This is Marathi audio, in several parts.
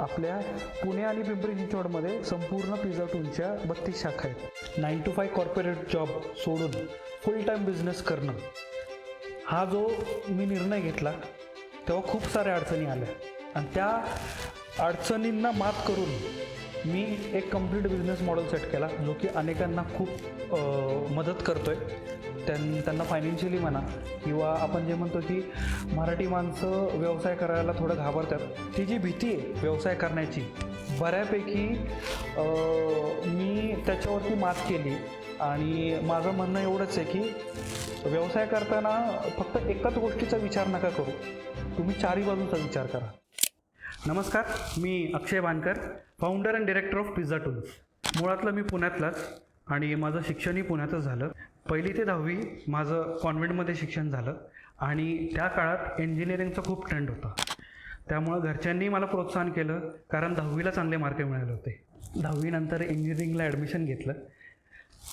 आपल्या पुणे आणि पिंपरी चिंचवडमध्ये संपूर्ण पिझ्झा टूनच्या बत्तीस शाखा आहेत. Nine two five corporate job सोडून फुल टाईम बिझनेस करणं. हा जो मी निर्णय घेतला तेव्हा खूप साऱ्या अडचणी आल्या. आणि त्या अडचणींना मात करून मी एक कंप्लीट बिझनेस मॉडेल सेट केला जो की अनेकांना खूप मदत करतो आहे त्यां त्यांना फायनान्शियली म्हणा किंवा आपण जे म्हणतो की मराठी माणसं व्यवसाय करायला थोडं घाबरतात. ती जी भीती आहे व्यवसाय करण्याची बऱ्यापैकी मी त्याच्यावरती मात केली. आणि माझं म्हणणं एवढंच आहे की व्यवसाय करताना फक्त एकाच गोष्टीचा विचार नका करू. तुम्ही चारही बाजूचा विचार करा. नमस्कार मी Akshay Bankar founder and director of Pizza Tools मुळातलं मी पुण्यातलाच. आणि माझं शिक्षणही पुण्यातच झालं. पहिली ते दहावी माझं कॉन्व्हेंटमध्ये शिक्षण झालं आणि त्या काळात इंजिनिअरिंगचा खूप ट्रेंड होता. त्यामुळं घरच्यांनी मला प्रोत्साहन केलं कारण दहावीला चांगले मार्क मिळाले होते. दहावीनंतर इंजिनिअरिंगला ॲडमिशन घेतलं.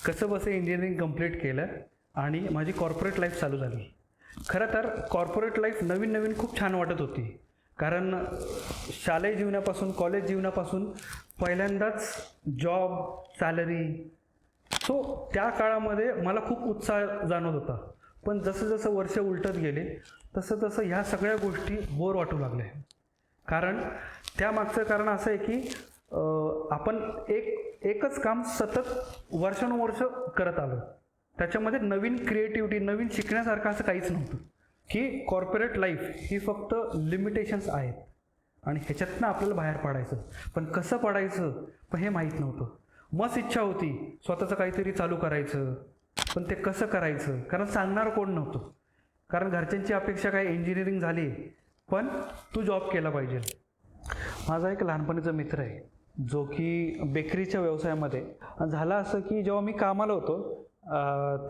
कसं बसं इंजिनिअरिंग कंप्लीट केलं आणि माझी कॉर्पोरेट लाईफ चालू झाली. खरं तर कॉर्पोरेट लाईफ नवीन नवीन खूप छान वाटत होती. कारण शालेय जीवनापासून कॉलेज जीवनापासून पहिल्यांदाच जॉब सॅलरी सो त्या काळामध्ये मला खूप उत्साह जाणवत होता. पण जसं जसं वर्ष उलटत गेले तसं तसं ह्या सगळ्या गोष्टी बोर वाटू लागल्या. कारण त्यामागचं कारण असं आहे की आपण एक एकच काम सतत वर्षानुवर्ष करत आलो. त्याच्यामध्ये नवीन क्रिएटिव्हिटी नवीन शिकण्यासारखं असं काहीच नव्हतं. की कॉर्पोरेट लाईफ ही फक्त लिमिटेशन्स आहेत. आणि ह्याच्यातनं आपल्याला बाहेर पडायचं. पण कसं पडायचं पण हे माहीत नव्हतं. मस्त इच्छा होती. स्वतःचं काहीतरी चालू करायचं. पण ते कसं करायचं? कारण सांगणार कोण नव्हतं. कारण घरच्यांची अपेक्षा काय? इंजिनिअरिंग झाली. पण तू जॉब केला पाहिजे. माझा एक लहानपणीचा मित्र आहे. जो की बेकरीच्या व्यवसायामध्ये. झालं असं की जेव्हा मी कामाला होतो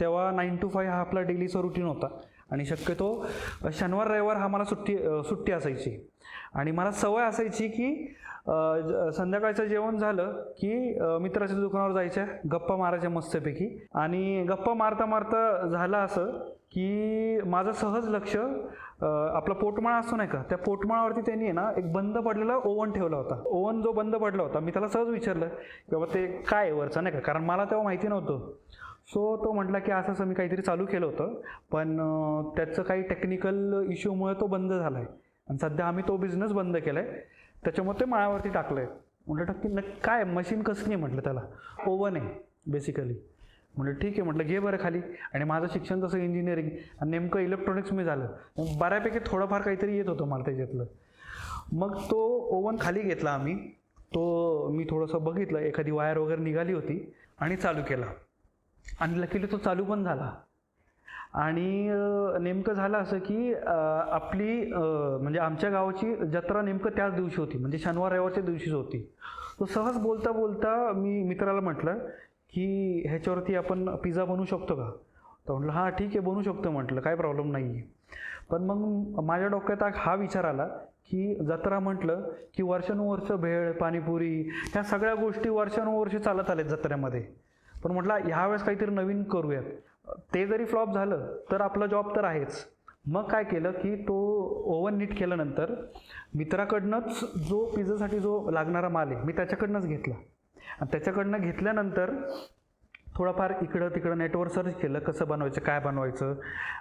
तेव्हा नाईन टू फाय हा आपला डेलीचा रुटीन होता. आणि शक्यतो शनिवार रविवार हा मला सुट्टी सुट्टी असायची. आणि मला सवय असायची की संध्याकाळचं जेवण झालं की मित्राच्या दुकानावर जायच्या गप्पा मारायच्या मस्तपैकी. आणि गप्पा मारता मारता झालं असं की माझं सहज लक्ष आपला पोटमाळा असतो नाही का त्या पोटमाळावरती त्यांनी आहे ना एक बंद पडलेला ओव्हन ठेवला होता. ओवन जो बंद पडला होता मी त्याला सहज विचारलं की बाबा ते काय आहे वरचं नाही का? कारण मला तेव्हा माहिती नव्हतं. सो तो म्हटला की असं असं मी काहीतरी चालू केलं होतं पण त्याचं काही टेक्निकल इश्यूमुळे तो बंद झाला आहे आणि सध्या आम्ही तो बिझनेस बंद केला आहे त्याच्यामुळे ते माळावरती टाकलं आहे म्हटलं टाकी नक्की काय? मशीन कसली आहे? म्हटलं त्याला. ओव्हन आहे बेसिकली म्हटलं ठीक आहे. म्हटलं घे बरं खाली. आणि माझं शिक्षण तसं इंजिनिअरिंग आणि नेमकं इलेक्ट्रॉनिक्स मी झालं. मग बऱ्यापैकी थोडंफार काहीतरी येत होतं मला त्याच्यातलं. मग तो ओव्हन खाली घेतला आम्ही. तो मी थोडंसं बघितलं. एखादी वायर वगैरे निघाली होती आणि चालू केला. आणि लकीली तो चालू पण झाला. आणि नेमकं झालं असं की आपली म्हणजे आमच्या गावाची जत्रा नेमकं त्याच दिवशी होती. म्हणजे शनिवार रविवारच्या दिवशीच होती. तो सहज बोलता बोलता मी मित्राला म्हटलं की ह्याच्यावरती आपण पिझ्झा बनवू शकतो का? तर म्हटलं हां ठीक आहे बनवू शकतो. म्हटलं काय प्रॉब्लेम नाही आहे पण मग माझ्या डोक्यात हा- विचार आला की जत्रा म्हटलं की वर्षानुवर्ष भेळ पाणीपुरी ह्या सगळ्या गोष्टी वर्षानुवर्ष चालत आल्यात जत्रेमध्ये. पण म्हटलं ह्यावेळेस काहीतरी नवीन करूयात. ते जरी फ्लॉप झालं तर आपला जॉब तर आहेच. मग काय केलं की तो ओव्हन नीट केल्यानंतर मित्राकडनंच जो पिझ्झासाठी जो लागणारा माल आहे मी त्याच्याकडनंच घेतला. आणि त्याच्याकडनं घेतल्यानंतर थोडाफार इकडं तिकडं नेटवर सर्च केलं कसं बनवायचं काय बनवायचं.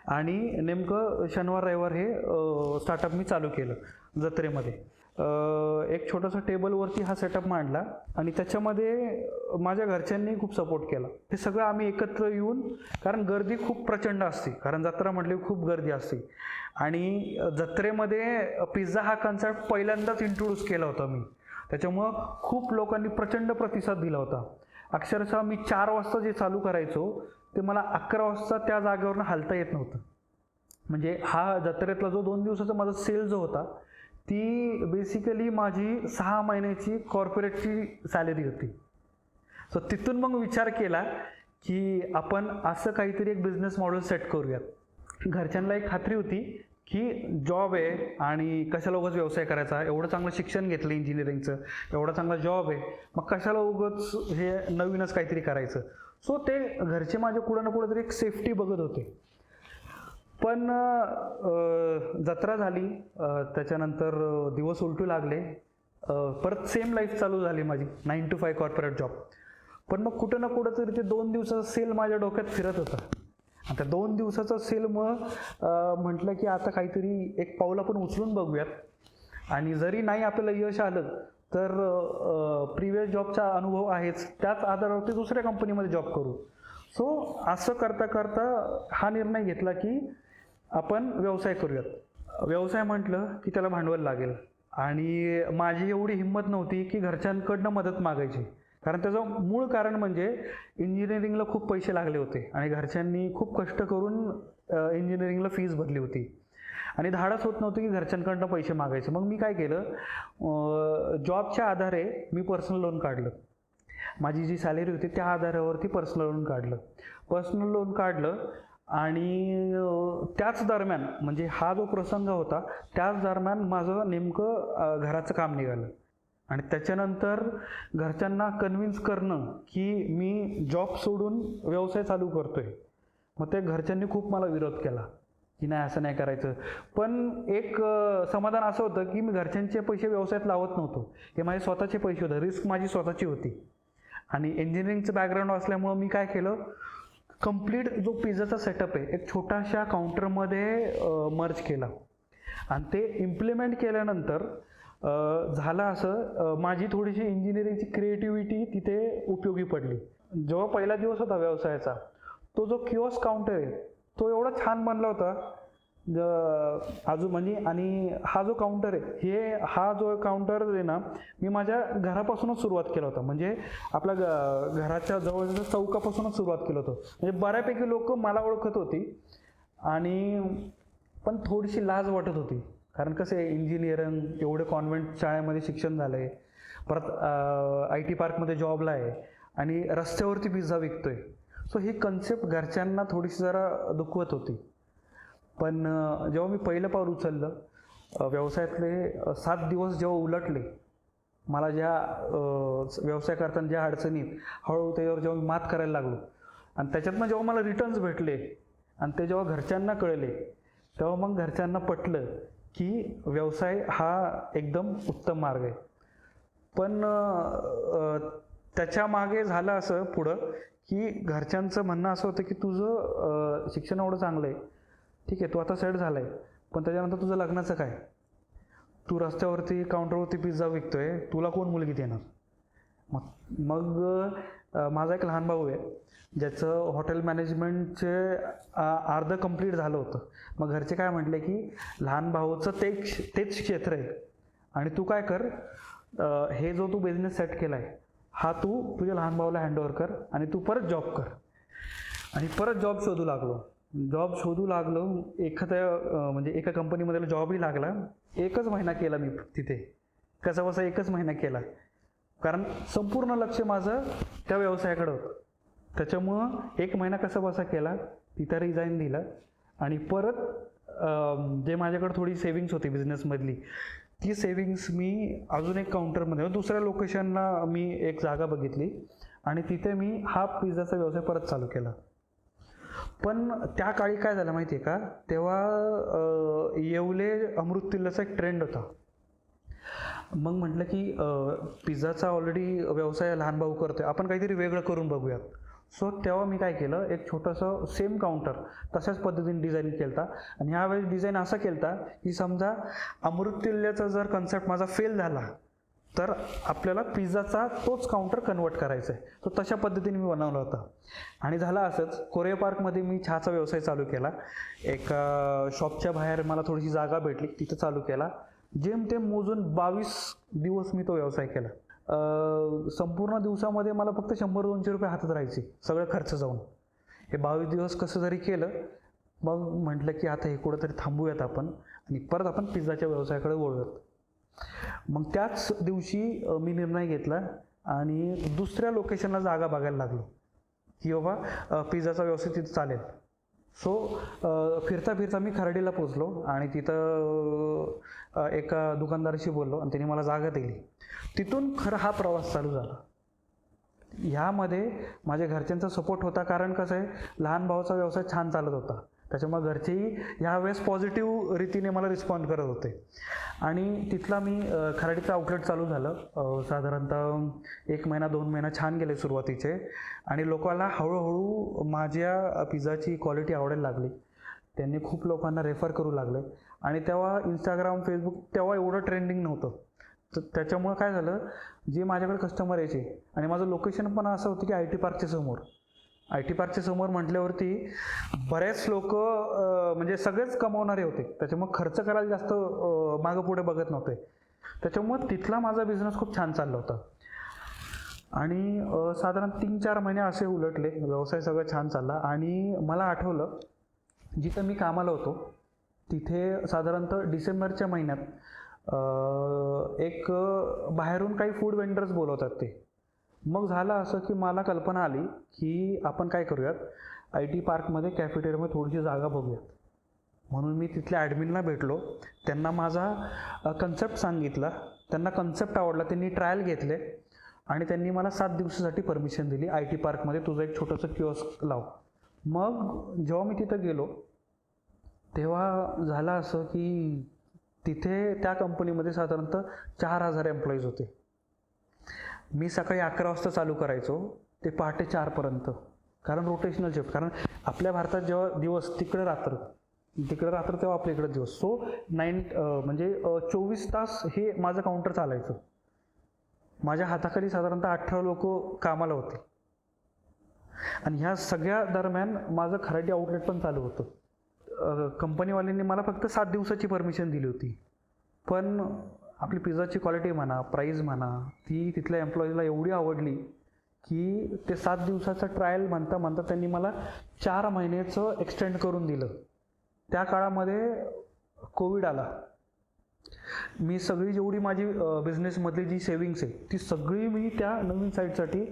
आणि नेमकं शनिवार रविवार हे स्टार्टअप मी चालू केलं जत्रेमध्ये. एक छोटासा टेबलवरती हा सेटअप मांडला आणि त्याच्यामध्ये माझ्या घरच्यांनी खूप सपोर्ट केला. हे सगळं आम्ही एकत्र येऊन कारण गर्दी खूप प्रचंड असते. कारण जत्रा म्हटली खूप गर्दी असते. आणि जत्रेमध्ये पिझ्झा हा कन्सेप्ट पहिल्यांदाच इंट्रोड्यूस केला होता मी. त्याच्यामुळं खूप लोकांनी प्रचंड प्रतिसाद दिला होता. अक्षरशः मी चार वाजता जे चालू करायचो ते मला अकरा वाजता त्या जागेवरनं हालता येत नव्हतं. म्हणजे हा जत्रेतला जो दोन दिवसाचा माझा सेल जो होता ती बेसिकली माझी सहा महिन्याची कॉर्पोरेटची सॅलरी होती. सो तिथून मग विचार केला की आपण असं काहीतरी एक बिझनेस मॉडेल सेट करूयात. घरच्यांना एक खात्री होती की जॉब आहे आणि कशाला उगाच व्यवसाय करायचा? एवढं चांगलं शिक्षण घेतलं इंजिनिअरिंगचं एवढा चांगला जॉब आहे. मग कशाला उगाच हे नवीनच काहीतरी करायचं? सो ते घरचे माझे कुठं ना कुठं तरी एक सेफ्टी बघत होते. पण जत्रा झाली. त्याच्यानंतर दिवस उलटू लागले. परत सेम लाईफ चालू झाली माझी. Nine to five corporate job पण मग कुठं ना कुठं तरी ते दोन दिवसाचा सेल माझ्या डोक्यात फिरत होता. आता दोन दिवसाचा सेल मग म्हटलं की आता काहीतरी एक पाऊल आपण उचलून बघूयात. आणि जरी नाही आपल्याला यश आलं तर प्रिवियस जॉबचा अनुभव आहेच. त्याच आधारावरती दुसऱ्या कंपनीमध्ये जॉब करू. सो असं करता करता हा निर्णय घेतला की आपण व्यवसाय करूयात. व्यवसाय म्हटलं की त्याला भांडवल लागेल. आणि माझी एवढी हिंमत नव्हती की घरच्यांकडनं मदत मागायची. कारण त्याचं मूळ कारण म्हणजे इंजिनिअरिंगला खूप पैसे लागले होते. आणि घरच्यांनी खूप कष्ट करून इंजिनिअरिंगला फीज भरली होती. आणि धाडस होत नव्हतं की घरच्यांकडनं पैसे मागायचे. मग मी काय केलं? जॉबच्या आधारे मी पर्सनल लोन काढलं. माझी जी सॅलरी होती त्या आधारावरती पर्सनल लोन काढलं. पर्सनल लोन काढलं आणि त्याच दरम्यान म्हणजे हा जो प्रसंग होता त्याच दरम्यान माझं नेमकं घराचं काम निघालं. आणि त्याच्यानंतर घरच्यांना कन्व्हिन्स करणं की मी जॉब सोडून व्यवसाय चालू करतोय. मग ते घरच्यांनी खूप मला विरोध केला की नाही असं नाही करायचं. पण एक समाधान असं होतं की मी घरच्यांचे पैसे व्यवसायात लावत नव्हतो. हे माझे स्वतःचे पैसे होते. रिस्क माझी स्वतःची होती. आणि इंजिनिअरिंगचं बॅकग्राऊंड असल्यामुळं मी काय केलं? कंप्लीट जो पिझ्झाचा सेटअप आहे एक छोट्याशा काउंटरमध्ये मर्ज केला. आणि ते इम्प्लिमेंट केल्यानंतर झालं असं माझी थोडीशी इंजिनिअरिंगची क्रिएटिव्हिटी तिथे उपयोगी पडली. जेव्हा पहिला दिवस होता व्यवसायाचा तो जो किओस काउंटर आहे तो एवढा छान बनला होता ज- म्हणजे आणि हा जो काउंटर आहे हे हा जो काउंटर आहे ना मी माझ्या घरापासूनच सुरुवात केला होता. म्हणजे आपल्या ग- घराच्या जवळच्या चौकापासूनच सुरुवात केलं होतं. म्हणजे बऱ्यापैकी लोक मला ओळखत होती आणि पण थोडीशी लाज वाटत होती. कारण कसं आहे इंजिनिअरिंग एवढे कॉन्व्हेंट शाळेमध्ये शिक्षण झालं आहे परत आय टी पार्कमध्ये जॉबला आहे आणि रस्त्यावरती पिझ्झा विकतो आहे सो ही कन्सेप्ट घरच्यांना थोडीशी जरा दुखवत होती. पण जेव्हा मी पहिलं पाऊल उचललं व्यवसायातले सात दिवस जेव्हा उलटले मला ज्या व्यवसाय करताना ज्या अडचणीत हळूहळू त्याच्यावर जेव्हा मी मात करायला लागलो आणि त्याच्यातनं जेव्हा मला रिटर्न्स भेटले आणि ते जेव्हा घरच्यांना कळले तेव्हा मग घरच्यांना पटलं की व्यवसाय हा एकदम उत्तम मार्ग आहे. पण त्याच्यामागे झालं असं पुढं की घरच्यांचं म्हणणं असं होतं की तुझं शिक्षण एवढं चांगलं आहे ठीक आहे तू आता सेट झाला आहे पण त्याच्यानंतर तुझं लग्नाचं काय? तू रस्त्यावरती काउंटरवरती पिझ्झा विकतोय तुला कोण मुलगी देणार? मग मग माझा एक लहान भाऊ आहे ज्याचं हॉटेल मॅनेजमेंटचे अर्धं अर्ध कंप्लीट झालं होतं. मग घरचे काय म्हटले की लहान भाऊचं ते तेच क्षेत्र आहे. आणि तू काय कर हे जो तू बिझनेस सेट केला आहे हा तू तुझ्या लहान भावाला हँडओव्हर कर आणि तू परत जॉब कर. आणि परत जॉब शोधू लागलो. जॉब शोधू लागलो. एखाद्या म्हणजे एका कंपनीमध्ये जॉबही लागला. एकच महिना केला मी तिथे. कसा बसा एकच महिना केला. कारण संपूर्ण लक्ष माझं त्या व्यवसायाकडं होतं. त्याच्यामुळं एक महिना कसा बसा केला तिथं रिझाईन दिलं. आणि परत जे माझ्याकडे थोडी सेविंग्स होती बिझनेसमधली ती सेविंग्स मी अजून एक काउंटरमध्ये दुसऱ्या लोकेशनला मी एक जागा बघितली. आणि तिथे मी हा पिझ्झाचा व्यवसाय परत चालू केला. पण त्या काळी काय झालं माहिती आहे का? तेव्हा येवले अमृततिल्ल्याचा एक ट्रेंड होता. मग म्हटलं की पिझ्झाचा ऑलरेडी व्यवसाय लहान भाऊ करतोय. आपण काहीतरी वेगळं करून बघूयात. सो तेव्हा मी काय केलं एक छोटंसं सेम काउंटर तशाच पद्धतीने डिझाईन केलता. आणि ह्यावेळेस डिझाईन असा केलता की समजा अमृततुल्यचा जर कन्सेप्ट माझा फेल झाला तर आपल्याला पिझ्झाचा तोच काउंटर कन्वर्ट करायचा आहे. तो तशा पद्धतीने मी बनवला होता. आणि झालं असंच कोरिया पार्कमध्ये मी चहाचा व्यवसाय चालू केला. एका शॉपच्या बाहेर मला थोडीशी जागा भेटली तिथं चालू केला. जेमतेम मोजून बावीस दिवस मी तो व्यवसाय केला. संपूर्ण दिवसामध्ये मला फक्त शंभर दोनशे रुपये हातात राहायचे सगळं खर्च जाऊन. हे बावीस दिवस कसं जरी केलं मग म्हटलं की आता हे कुठंतरी थांबूयात आपण आणि परत आपण पिझ्झाच्या व्यवसायाकडे वळूयात. मग त्याच दिवशी मी निर्णय घेतला आणि दुसऱ्या लोकेशनला जागा बघायला लागलो. की बाबा पिझ्झाचा व्यवसाय तिथं चालेल. सो फिरता फिरता मी खर्डीला पोचलो आणि तिथं एका दुकानदाराशी बोललो आणि त्यांनी मला जागा दिली. तिथून खरं हा प्रवास चालू झाला. ह्यामध्ये माझ्या घरच्यांचा सपोर्ट होता. कारण कसं आहे लहान भावाचा व्यवसाय छान चालत होता. त्याच्यामुळे घरचेही ह्या वेळेस पॉझिटिव्ह रीतीने मला रिस्पॉन्ड करत होते. आणि तिथला मी खराडीचं आउटलेट चालू झालं. साधारणतः एक महिना दोन महिना छान गेले सुरुवातीचे. आणि लोकांना हळूहळू माझ्या पिझ्झाची क्वालिटी आवडायला लागली. त्यांनी खूप लोकांना रेफर करू लागले. आणि तेव्हा इंस्टाग्राम फेसबुक तेव्हा एवढं ट्रेंडिंग नव्हतं. तर त्याच्यामुळं काय झालं? जे माझ्याकडे कस्टमर यायचे आणि माझं लोकेशन पण असं होतं की आय टी पार्कच्या समोर. आय टी पार्कच्या समोर म्हटल्यावरती बरेच लोक म्हणजे सगळेच कमावणारे होते. त्याच्यामुळे खर्च करायला जास्त मागं पुढे बघत नव्हते. त्याच्यामुळं तिथला माझा बिझनेस खूप छान चालला होता. आणि साधारण तीन चार महिने असे उलटले. व्यवसाय सगळं छान चालला. आणि मला आठवलं जिथं मी कामाला होतो तिथे साधारणतः डिसेंबरच्या महिन्यात एक बाहेरून काही फूड वेंडर्स बोलवतात ते. मग झालं असं की मला कल्पना आली की आपण काय करूयात? आय टी पार्कमध्ये कॅफेटेरियामध्ये थोडीशी जागा बघूयात. म्हणून मी तिथल्या ॲडमिनला भेटलो. त्यांना माझा कन्सेप्ट सांगितला. त्यांना कन्सेप्ट आवडला. त्यांनी ट्रायल घेतले. आणि त्यांनी मला सात दिवसासाठी परमिशन दिली. आय टी पार्कमध्ये तुझं एक छोटंसं किओस्क लाव. मग जेव्हा मी तिथं गेलो तेव्हा झालं असं की तिथे त्या कंपनीमध्ये साधारणतः चार हजार एम्प्लॉईज होते. मी सकाळी अकरा वाजता चालू करायचो ते पहाटे चारपर्यंत कारण रोटेशनल शिफ्ट कारण आपल्या भारतात जेव्हा दिवस तिकडे रात्र. तिकडे रात्र तेव्हा आपल्या इकडे दिवस. सो नाईन म्हणजे चोवीस तास हे माझं काउंटर चालायचं. माझ्या हाताखाली साधारणतः अठरा लोक कामाला होते. आणि ह्या सगळ्या दरम्यान माझं खराटी आउटलेट पण चालू होतं. कंपनीवाल्यांनी मला फक्त सात दिवसाची परमिशन दिली होती. पण आपली पिझ्झाची क्वालिटी म्हणा प्राईज म्हणा ती तिथल्या एम्प्लॉईजला एवढी आवडली की ते सात दिवसाचं ट्रायल म्हणता म्हणता त्यांनी मला चार महिन्याचं एक्सटेंड करून दिलं. त्या काळामध्ये कोविड आला. मी सगळी जेवढी माझी बिझनेसमधली जी सेविंग्स आहे ती सगळी मी त्या नवीन साईटसाठी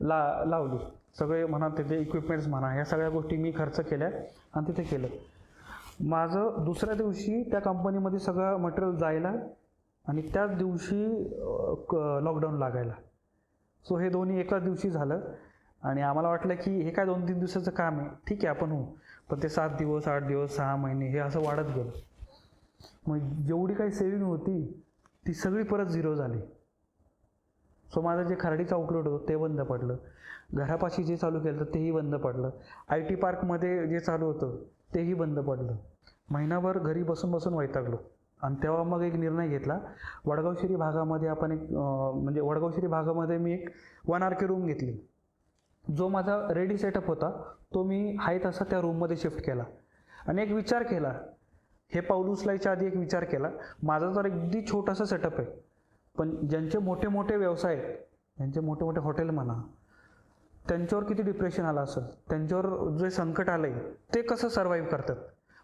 ला लावली. सगळे म्हणा तिथे इक्विपमेंट्स म्हणा ह्या सगळ्या गोष्टी मी खर्च केल्या आणि तिथे केलं. माझं दुसऱ्या दिवशी त्या कंपनीमध्ये सगळं मटेरियल जायला आणि त्याच दिवशी लॉकडाऊन लागायला. सो हे दोन्ही एकाच दिवशी झालं. आणि आम्हाला वाटलं की हे काय दोन तीन दिवसाचं काम आहे. ठीक आहे आपण होऊ. पण ते सात दिवस आठ दिवस सहा महिने हे असं वाढत गेलं. मग जेवढी काही सेविंग होती ती सगळी परत झिरो झाली. सो माझं जे खराडीचं आउटलेट होतं ते बंद पडलं. घरापाशी जे चालू केलं होतं तेही बंद पडलं. आय टी पार्कमध्ये जे चालू होतं तेही बंद पडलं. महिनाभर घरी बसून बसून वैतागलो. आणि तेव्हा मग एक निर्णय घेतला. वडगावशिरी भागामध्ये आपण एक म्हणजे वडगावशिरी भागामध्ये मी एक वन आर के रूम घेतली. जो माझा रेडी सेटअप होता तो मी आहे तसा त्या रूममध्ये शिफ्ट केला. आणि एक विचार केला. हे पाऊल उचलायच्या आधी एक विचार केला. माझा तर अगदी छोटासा सेटअप आहे. पण ज्यांचे मोठे मोठे व्यवसाय आहेत ज्यांचे मोठे मोठे हॉटेल म्हणा त्यांच्यावर किती डिप्रेशन आलं असेल त्यांच्यावर जे संकट आलं आहे ते कसं सर्वाईव्ह करतात?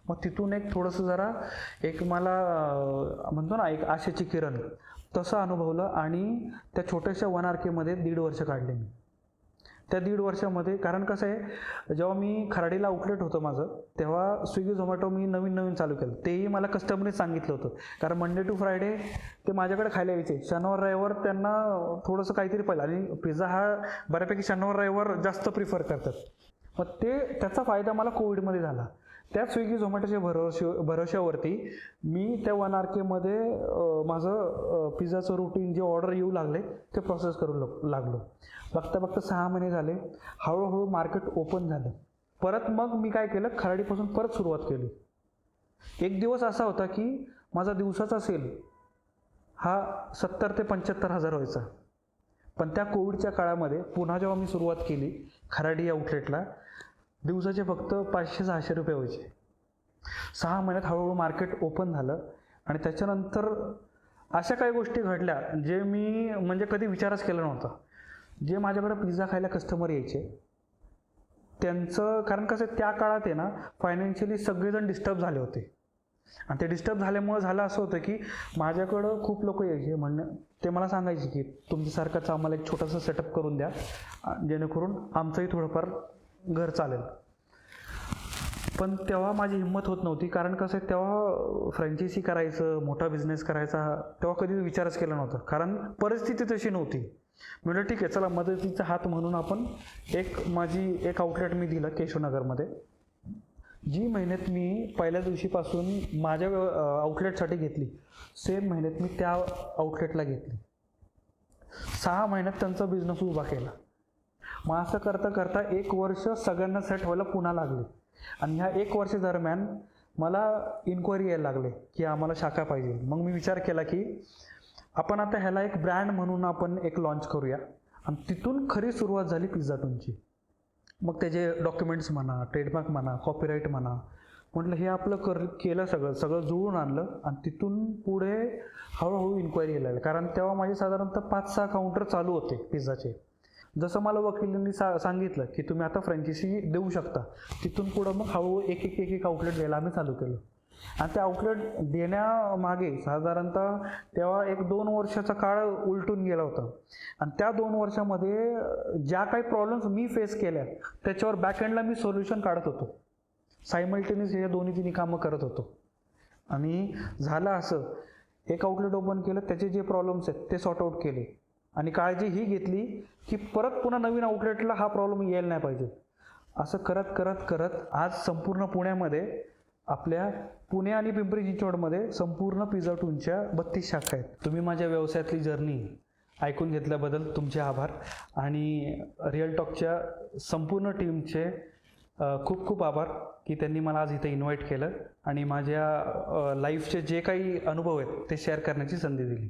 मग तिथून एक थोडंसं जरा एक मला म्हणतो ना एक आशेची किरण तसं अनुभवलं आणि त्या छोट्याशा वन आर केमध्ये दीड वर्ष काढले मी. त्या दीड वर्षामध्ये कारण कसं आहे जेव्हा मी खराडीला आउटलेट होतं माझं तेव्हा स्विगी झोमॅटो मी नवीन नवीन चालू केलं. तेही मला कस्टमरने सांगितलं होतं. कारण मंडे टू फ्रायडे ते माझ्याकडे खायला यायचे. शनिवार रविवार त्यांना थोडंसं काहीतरी पाहिलं. आणि पिझ्झा हा बऱ्यापैकी शनिवार रविवार जास्त प्रिफर करतात. मग ते त्याचा फायदा मला कोविडमध्ये झाला. त्या स्विगी झोमॅटोच्या भरोशे भरोश्यावरती मी त्या वन आर केमध्ये माझं पिझ्झाचं रुटीन जे ऑर्डर येऊ लागले ते प्रोसेस करू लाग- लागलो. बघता बघता सहा महिने झाले. हळूहळू मार्केट ओपन झालं. परत मग मी काय केलं? खराडीपासून परत सुरुवात केली. एक दिवस असा होता की माझा दिवसाचा सेल हा सत्तर ते पंच्याहत्तर हजार व्हायचा. पण त्या कोविडच्या काळामध्ये पुन्हा जेव्हा मी सुरुवात केली खराडी आउटलेटला दिवसाचे फक्त पाचशे सहाशे रुपये व्हायचे. सहा महिन्यात हळूहळू मार्केट ओपन झालं आणि त्याच्यानंतर अशा काही गोष्टी घडल्या जे मी म्हणजे कधी विचारच केला नव्हता. जे माझ्याकडे पिझ्झा खायला कस्टमर यायचे त्यांचं कारण कसं आहे, त्या काळात आहे ना फायनान्शियली सगळेजण डिस्टर्ब झाले होते. आणि ते डिस्टर्ब झाल्यामुळं झालं असं होतं की माझ्याकडं खूप लोक यायचे. म्हणणं ते मला सांगायचे की तुमच्यासारखंच आम्हाला एक छोटासा सेटअप करून द्या जेणेकरून आमचंही थोडंफार घर चालेल. पण तेव्हा माझी हिंमत होत नव्हती. कारण कसं आहे तेव्हा फ्रँचायसी करायचं मोठा बिझनेस करायचा तेव्हा कधी विचारच केला नव्हता. कारण परिस्थिती तशी नव्हती. म्हटलं ठीक आहे चला मदतीचा हात म्हणून आपण एक माझी एक आउटलेट मी दिलं केशवनगरमध्ये. जी मेहनत मी पहिल्या दिवशीपासून माझ्या आउटलेटसाठी घेतली. सेम मेहनत मी त्या आउटलेटला घेतली. सहा महिन्यात त्यांचा बिझनेस उभा केला. मग असं करता करता एक वर्ष सगळ्यांना सेट व्हायला पुन्हा लागले. आणि ह्या एक वर्ष दरम्यान मला इन्क्वायरी यायला लागले की आम्हाला शाखा पाहिजे. मग मी विचार केला की आपण आता ह्याला एक ब्रँड म्हणून आपण एक लॉन्च करूया. आणि तिथून खरी सुरुवात झाली पिझ्झा टूनची मग त्याचे डॉक्युमेंट्स म्हणा ट्रेडमार्क म्हणा कॉपीराईट म्हणा म्हटलं हे आपलं कर केलं सगळं सगळं जुळून आणलं आणि तिथून पुढे हळूहळू इन्क्वायरी यायला लागली. कारण तेव्हा माझे साधारणतः पाच सहा काउंटर चालू होते पिझ्झाचे जसं मला वकिलांनी सा सांगितलं की तुम्ही आता फ्रँचायसी देऊ शकता. तिथून पुढं मग हळूहळू एक एक एक एक आउटलेट द्यायला आम्ही चालू केलं. आणि ते आउटलेट देण्यामागे साधारणतः तेव्हा एक दोन वर्षाचा काळ उलटून गेला होता. आणि त्या दोन वर्षामध्ये ज्या काही प्रॉब्लेम्स मी फेस केल्या त्याच्यावर बॅकएंडला मी सोल्युशन काढत होतो. सायमल्टेनियस हे दोन्ही तिन्ही कामं करत होतो. आणि झालं असं. एक आउटलेट ओपन केलं त्याचे जे प्रॉब्लेम्स आहेत ते सॉर्ट आऊट केले. आणि काळजी ही घेतली की परत पुन्हा नवीन आउटलेटला हा प्रॉब्लेम यायला नाही पाहिजे. असं करत करत करत आज संपूर्ण पुण्यामध्ये आपल्या पुणे आणि पिंपरी चिंचवडमध्ये संपूर्ण पिझ्झा टूनच्या बत्तीस शाखा आहेत. तुम्ही माझ्या व्यवसायातली जर्नी ऐकून घेतल्याबद्दल तुमचे आभार. आणि रिअल टॉकच्या संपूर्ण टीमचे खूप खूप आभार की त्यांनी मला आज इथं इन्व्हाइट केलं आणि माझ्या लाईफचे जे काही अनुभव आहेत ते शेअर करण्याची संधी दिली.